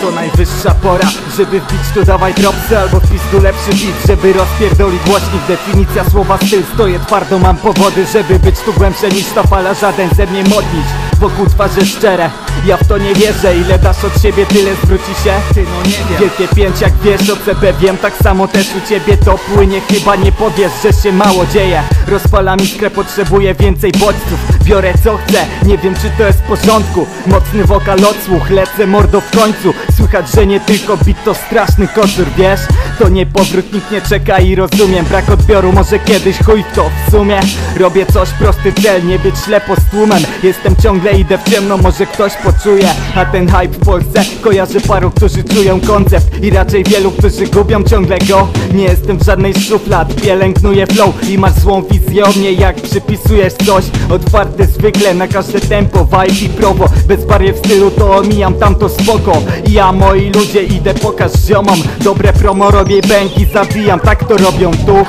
To najwyższa pora, żeby wbić tu dawaj dropsy Albo pizdu lepszy beat, żeby rozpierdolić głośnik. Definicja słowa styl, stoję twardo, mam powody Żeby być tu głębsze niż ta fala, żaden ze mnie modlić Wokół twarze szczere, ja w to nie wierzę Ile dasz od siebie, tyle zwróci się. Ty no nie wiem. Wielkie pięć jak wiesz o CB wiem. Tak samo też u ciebie to płynie. Chyba nie powiesz, że się mało dzieje Rozpalam iskrę, potrzebuję więcej bodźców. Biorę co chcę, nie wiem czy to jest w porządku. Mocny wokal odsłuch, lecę mordo w końcu. Słychać, że nie tylko bit to straszny kocur, wiesz? To nie powrót, nikt nie czeka i rozumiem. Brak odbioru, może kiedyś chuj to w sumie. Robię coś, prosty cel, nie być ślepo z tłumem. Jestem ciągle, idę w ciemno, może ktoś poczuje. A ten hype w Polsce kojarzy paru, którzy czują koncept. I raczej wielu, którzy gubią ciągle go. Nie jestem w żadnej szuflad, pielęgnuję flow I masz złą wizję o mnie, jak przypisujesz coś. Otwarty zwykle na każde tempo, vibe i prowo. Bez barier w stylu to omijam tamto spoko. Ja, moi ludzie, idę pokaż ziomom. Dobre promo robię, bęki zabijam, tak to robią tu